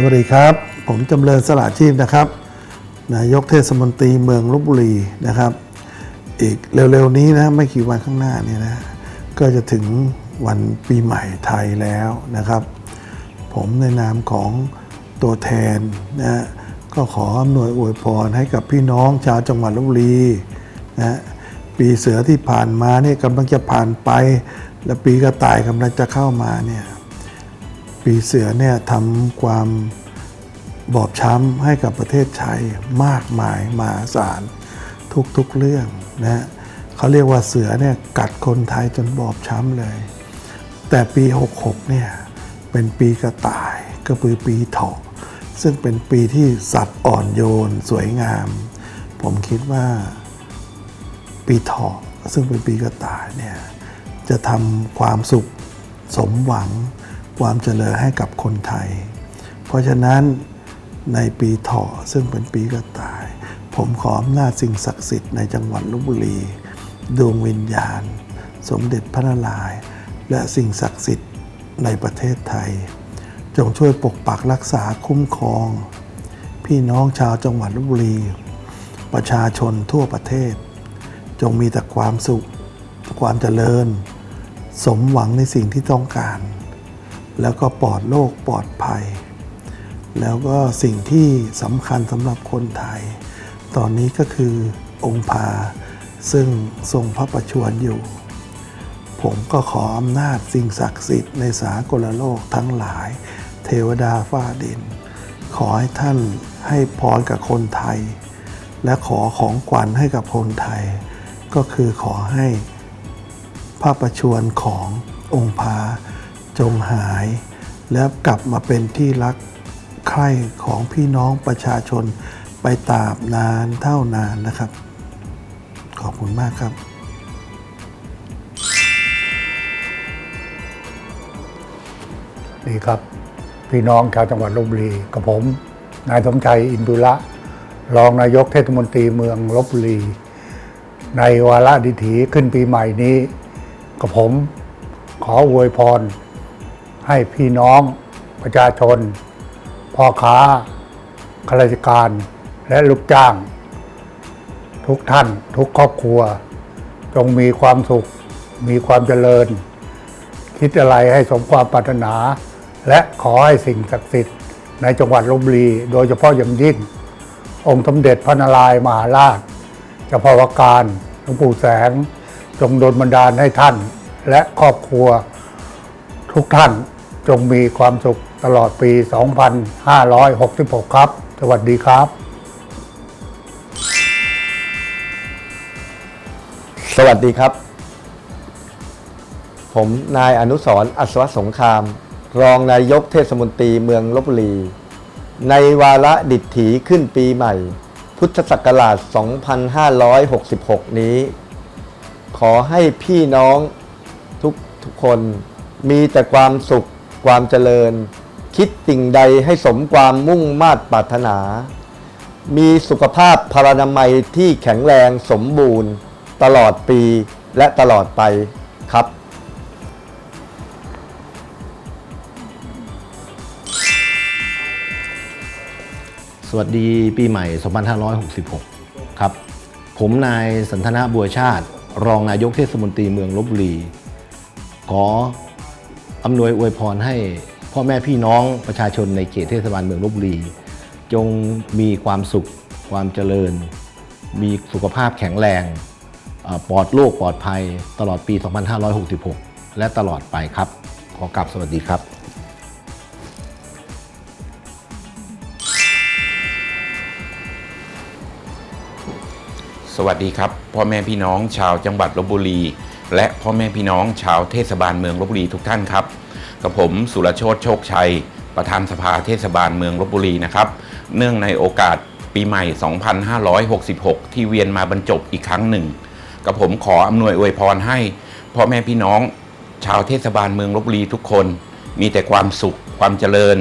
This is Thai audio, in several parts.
สวัสดีครับ ผมจำเริญสละชีพนะครับ นายกเทศมนตรีเมืองลบบุรีนะครับ อีกเร็วๆนี้นะไม่กี่วันข้างหน้าเนี่ยนะก็จะถึงวันปีใหม่ไทยแล้วนะครับ ผมในนามของตัวแทนนะก็ขออำนวยอวยพรให้กับพี่น้องชาวจังหวัดลบบุรีนะปีเสือที่ผ่านมาเนี่ยกำลังจะผ่านไป และปีกระต่ายกำลังจะเข้ามาเนี่ย ปีเสือเนี่ยทำความบอบช้ำให้กับประเทศไทยมากมายมหาศาลทุกๆเรื่องนะฮะเขาเรียกว่าเสือเนี่ยกัดคนไทยจนบอบช้ำเลย แต่ปี 66เนี่ยเป็นปีกระต่ายก็คือปีเถาะซึ่งเป็นปีที่สัตว์อ่อนโยนสวยงาม ผมคิดว่าปีเถาะซึ่งเป็นปีกระต่ายเนี่ยจะทำความสุขสมหวัง ความเจริญให้กับคนไทย เพราะฉะนั้นในปีเถาะซึ่งเป็นปีกระต่าย ผมขออำนาจสิ่งศักดิ์สิทธิ์ในจังหวัดลบบุรี ดวงวิญญาณ สมเด็จพระนารายณ์และสิ่งศักดิ์สิทธิ์ในประเทศไทย จงช่วยปกปักรักษาคุ้มครอง พี่น้องชาวจังหวัดลบบุรี ประชาชนทั่วประเทศ จงมีแต่ความสุข ความเจริญ สมหวังในสิ่งที่ต้องการ แล้วก็ปลอดโรคปลอดภัย แล้วก็สิ่งที่สำคัญสำหรับคนไทย ตอนนี้ก็คือองค์พาซึ่งทรงพระประชวรอยู่ ผมก็ขออำนาจสิ่งศักดิ์สิทธิ์ในสากลโลกทั้งหลาย เทวดาฟ้าดิน ขอให้ท่านให้พรกับคนไทย และขอของขวัญให้กับคนไทย ก็คือขอให้พระประชวรขององค์พา จงหาย และกลับมาเป็นที่รักใคร่ของพี่น้องประชาชนไปตราบนานเท่านานนะครับ ขอบคุณมากครับดีครับ พี่น้องชาวจังหวัดลบบุรีกับผม นายสมชัยอินดุระรองนายกเทศมนตรีเมืองลบบุรี ในวาระดิถีขึ้นปีใหม่นี้กับผมขออวยพร ให้พี่น้องประชาชนพ่อค้าข้าราชการและลูกจ้าง ทุกท่านทุกครอบครัว จงมีความสุข มีความเจริญ คิดอะไรให้สมความปรารถนา และขอให้สิ่งศักดิ์สิทธิ์ในจังหวัดลบบุรี โดยเฉพาะอย่างยิ่ง องค์สมเด็จพระนารายณ์มหาราชเจ้าพ่อวการหลวงปู่แสง จงโดนบันดาลให้ท่าน และครอบครัวทุกท่าน จงมีความสุขตลอดปี 2566 ครับ สวัสดีครับ สวัสดีครับ ผมนายอนุสรอัศวสงคราม รองนายกเทศมนตรีเมืองลบบุรี ในวาระดิถีขึ้นปีใหม่ พุทธศักราช 2566 นี้ ขอให้พี่น้องทุกทุกคนมีแต่ความสุข ความเจริญ คิดสิ่งใดให้สมความมุ่งมา่ปรารถนา มีสุขภาพพลานามัยที่แข็งแรงสมบูรณ์ ตลอดปีและตลอดไปครับสวัสดีปีใหม่ 2566 ครับ ผมนายสันทนาบัวชาติ รองนายกเทศมนตรีเมืองลบบุรี ขอ อำนวยอวยพรให้พ่อแม่พี่น้องประชาชนในเขตเทศบาลเมืองลบบุรี จงมีความสุข ความเจริญ มีสุขภาพแข็งแรงปลอดโรคปลอดภัยตลอดปี 2566 และตลอดไปครับ ขอกลับสวัสดีครับสวัสดีครับ พ่อแม่พี่น้องชาวจังหวัดลบบุรี และพ่อแม่พี่น้องชาวเทศบาลเมืองลบบุรีทุกท่านครับ กับผมสุรโชตโชคชัย ประธานสภาเทศบาลเมืองลบบุรีนะครับ เนื่องในโอกาสปีใหม่ 2566 ที่เวียนมาบรรจบอีกครั้งหนึ่ง กับผมขออำนวยอวยพรให้พ่อแม่พี่น้อง ชาวเทศบาลเมืองลบบุรีทุกคน มีแต่ความสุขความเจริญ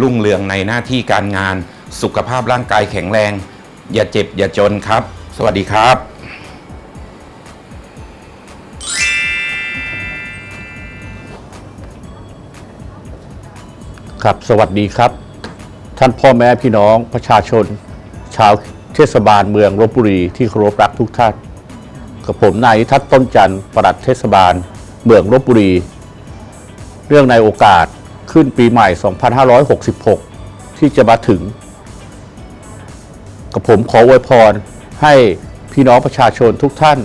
รุ่งเรืองในหน้าที่การงาน สุขภาพร่างกายแข็งแรง อย่าเจ็บอย่าจนครับ สวัสดีครับ ครับ สวัสดีครับ ท่านพ่อแม่พี่น้องประชาชน ชาวเทศบาลเมืองลบบุรีที่เคารพรักทุกท่านกับผมนายทัศน์ต้นจันทร์ปลัดเทศบาลเมืองลบบุรี เรื่องในโอกาสขึ้นปีใหม่ 2566 ที่จะมาถึง กับผมขออวยพรให้พี่น้องประชาชนทุกท่าน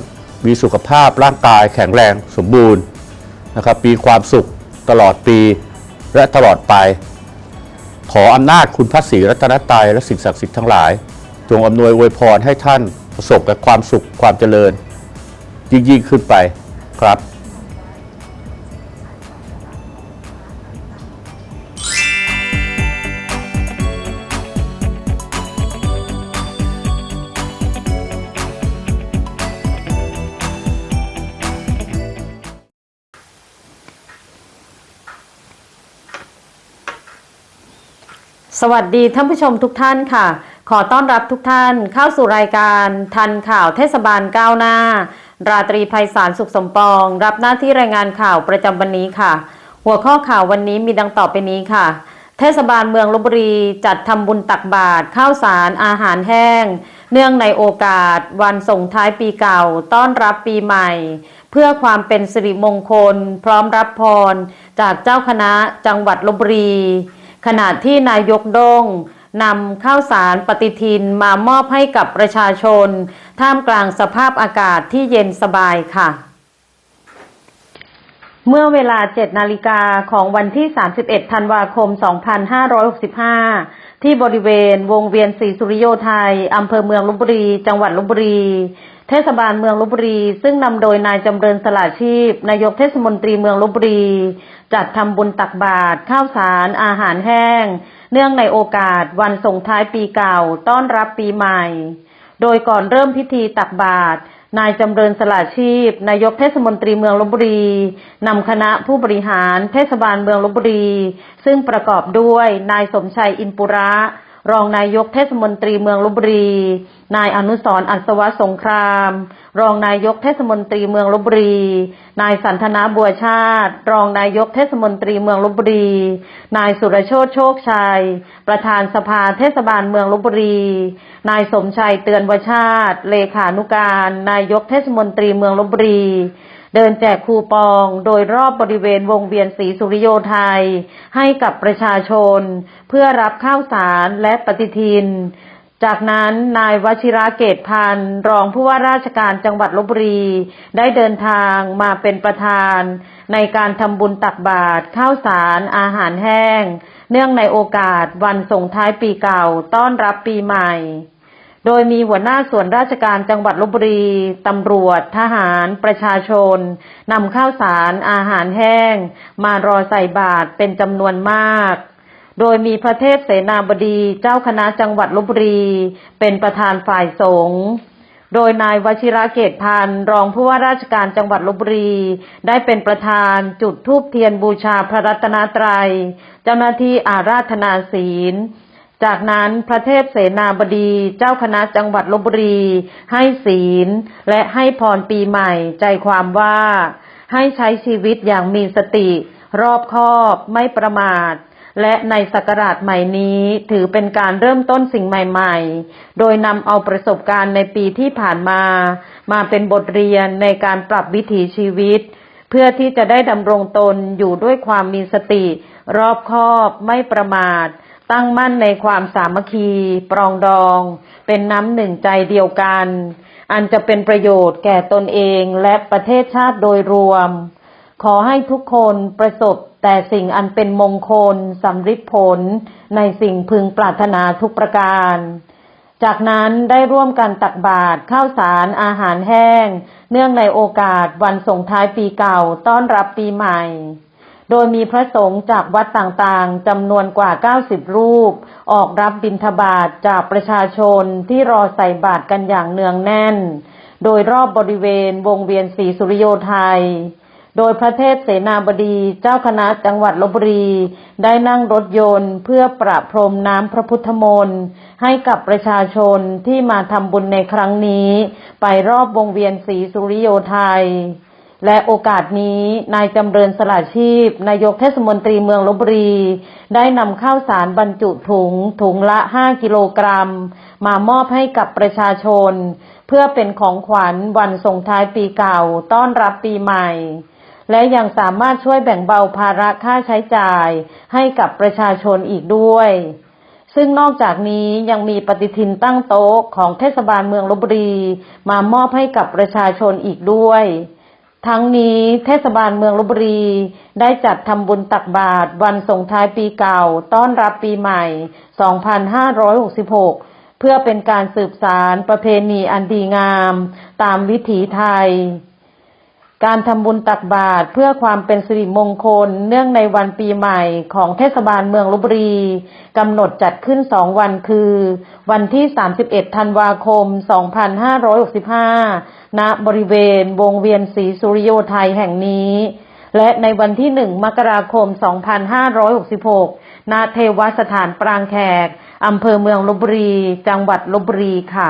มีสุขภาพร่างกายแข็งแรงสมบูรณ์นะครับมีความสุขตลอดปี และตลอดไป ขออำนาจคุณพระศรีรัตนตรัยและสิ่งศักดิ์สิทธิ์ทั้งหลาย จงอำนวยอวยพรให้ท่านประสบกับความสุขความเจริญ ยิ่งยิ่งขึ้นไปครับ สวัสดีท่านผู้ชมทุกท่านค่ะ ขอต้อนรับทุกท่านเข้าสู่รายการทันข่าวเทศบาลก้าวหน้า ราตรีภัยสารสุขสมปอง รับหน้าที่รายงานข่าวประจำวันนี้ค่ะ หัวข้อข่าววันนี้มีดังต่อไปนี้ค่ะ เทศบาลเมืองลบบุรีจัดทำบุญตักบาตรข้าวสารอาหารแห้ง เนื่องในโอกาส วันส่งท้ายปีเก่า ต้อนรับปีใหม่ เพื่อความเป็นสิริมงคล พร้อมรับพร จากเจ้าคณะจังหวัดลบบุรี ขณะที่นายกโดงนำข้าวสารปฏิทินมามอบให้กับประชาชน ท่ามกลางสภาพอากาศที่เย็นสบายค่ะ เมื่อเวลา 7 นาฬิกาของวันที่ 31 ธันวาคม 2565 ที่บริเวณวงเวียนศรีสุริโยไทยอำเภอเมืองลบบุรี จังหวัดลบบุรี เทศบาลเมืองลบบุรี ซึ่งนำโดยนายจำเริญสละชีพ นายกเทศมนตรีเมืองลบบุรี จัดทำบุญตักบาตรข้าวสาร อาหารแห้ง เนื่องในโอกาสวันส่งท้ายปีเก่าต้อนรับปีใหม่ โดยก่อนเริ่มพิธีตักบาตรนายจำเริญสละชีพ นายกเทศมนตรีเมืองลบบุรีนำคณะผู้บริหารเทศบาลเมืองลบบุรี ซึ่งประกอบด้วยนายสมชัยอินปุระ รองนายกเทศมนตรีเมืองลบบุรี นายอนุสรอัศวะสงคราม รองนายกเทศมนตรีเมืองลบบุรี นายสันทนาบัวชาติ รองนายกเทศมนตรีเมืองลบบุรี นายสุรโชตโชคชัย ประธานสภาเทศบาลเมืองลบบุรี นายสมชัยเตือนวชาติ เลขานุการ นายกเทศมนตรีเมืองลบบุรี เดินแจกคูปองโดยรอบบริเวณวงเวียนศรีสุริโยไทย ให้กับประชาชน เพื่อรับข้าวสารและปฏิทิน จากนั้นนายวชิระเกตพันธ์รองผู้ว่าราชการจังหวัดลบบุรี ได้เดินทางมาเป็นประธาน ในการทำบุญตักบาตรข้าวสารอาหารแห้ง เนื่องในโอกาสวันส่งท้ายปีเก่าต้อนรับปีใหม่ โดยมีหัวหน้าส่วนราชการจังหวัดลบบุรี ตำรวจ ทหาร ประชาชน นำข้าวสาร อาหารแห้ง มารอใส่บาตรเป็นจำนวนมาก โดยมีพระเทพเสนาบดีเจ้าคณะจังหวัดลบบุรี เป็นประธานฝ่ายสงฆ์โดยนายวชิระเกตพันธ์รองผู้ว่าราชการจังหวัดลบบุรี ได้เป็นประธานจุดธูปเทียนบูชาพระรัตนตรัย เจ้าหน้าที่อาราธนาศีล จากนั้นพระเทพเสนาบดีเจ้าคณะจังหวัดลบบุรี ให้ศีล และให้พรปีใหม่ใจความว่า ให้ใช้ชีวิตอย่างมีสติ รอบคอบไม่ประมาท และในศักราชใหม่นี้ถือเป็นการเริ่มต้นสิ่งใหม่ๆ โดยนำเอาประสบการณ์ในปีที่ผ่านมา มาเป็นบทเรียนในการปรับวิถีชีวิต เพื่อที่จะได้ดำรงตนอยู่ด้วยความมีสติ รอบคอบไม่ประมาท ตั้งมั่นในความสามัคคี ปรองดอง เป็นน้ำหนึ่งใจเดียวกัน อันจะเป็นประโยชน์แก่ตนเองและประเทศชาติโดยรวม ขอให้ทุกคนประสบแต่สิ่งอันเป็นมงคลสำฤทธิผลในสิ่งพึงปรารถนาทุกประการ จากนั้นได้ร่วมกันตักบาตรข้าวสารอาหารแห้ง เนื่องในโอกาสวันส่งท้ายปีเก่าต้อนรับปีใหม่ โดยมีพระสงฆ์จากวัดต่างๆจำนวนกว่า 90 รูป ออกรับบิณฑบาตจากประชาชนที่รอใส่บาตรกันอย่างเนืองแน่น โดยรอบบริเวณวงเวียนศรีสุริโยไทย โดยพระเทพเสนาบดีเจ้าคณะจังหวัดลบบุรี ได้นั่งรถยนต์เพื่อประพรมน้ำพระพุทธมนต์ให้กับประชาชนที่มาทำบุญในครั้งนี้ ไปรอบวงเวียนศรีสุริโยไทย และโอกาสนี้นายจำเริญสละชีพ นายกเทศมนตรีเมืองลบบุรี ได้นำข้าวสารบรรจุถุง ถุงละ 5 กิโลกรัม มามอบให้กับประชาชน เพื่อเป็นของขวัญวันส่งท้ายปีเก่าต้อนรับปีใหม่ และยังสามารถช่วยแบ่งเบาภาระค่าใช้จ่ายให้กับประชาชนอีกด้วย ซึ่งนอกจากนี้ยังมีปฏิทินตั้งโต๊ะของเทศบาลเมืองลบบุรี มามอบให้กับประชาชนอีกด้วย ทั้งนี้เทศบาลเมืองลบบุรี ได้จัดทำบุญตักบาตรวันส่งท้ายปีเก่า ต้อนรับปีใหม่ 2566 เพื่อเป็นการสืบสารประเพณีอันดีงาม ตามวิถีไทย การทำบุญตักบาตรเพื่อความเป็นสิริมงคล เนื่องในวันปีใหม่ของเทศบาลเมืองลบบุรีกำหนดจัดขึ้นสองวันคือ วันที่ 31 ธันวาคม 2565 ณ บริเวณวงเวียนศรีสุริโยไทยแห่งนี้ และในวันที่ 1 มกราคม 2566 ณ เทวสถานปรางแขกอำเภอเมืองลบบุรี จังหวัดลบบุรีค่ะ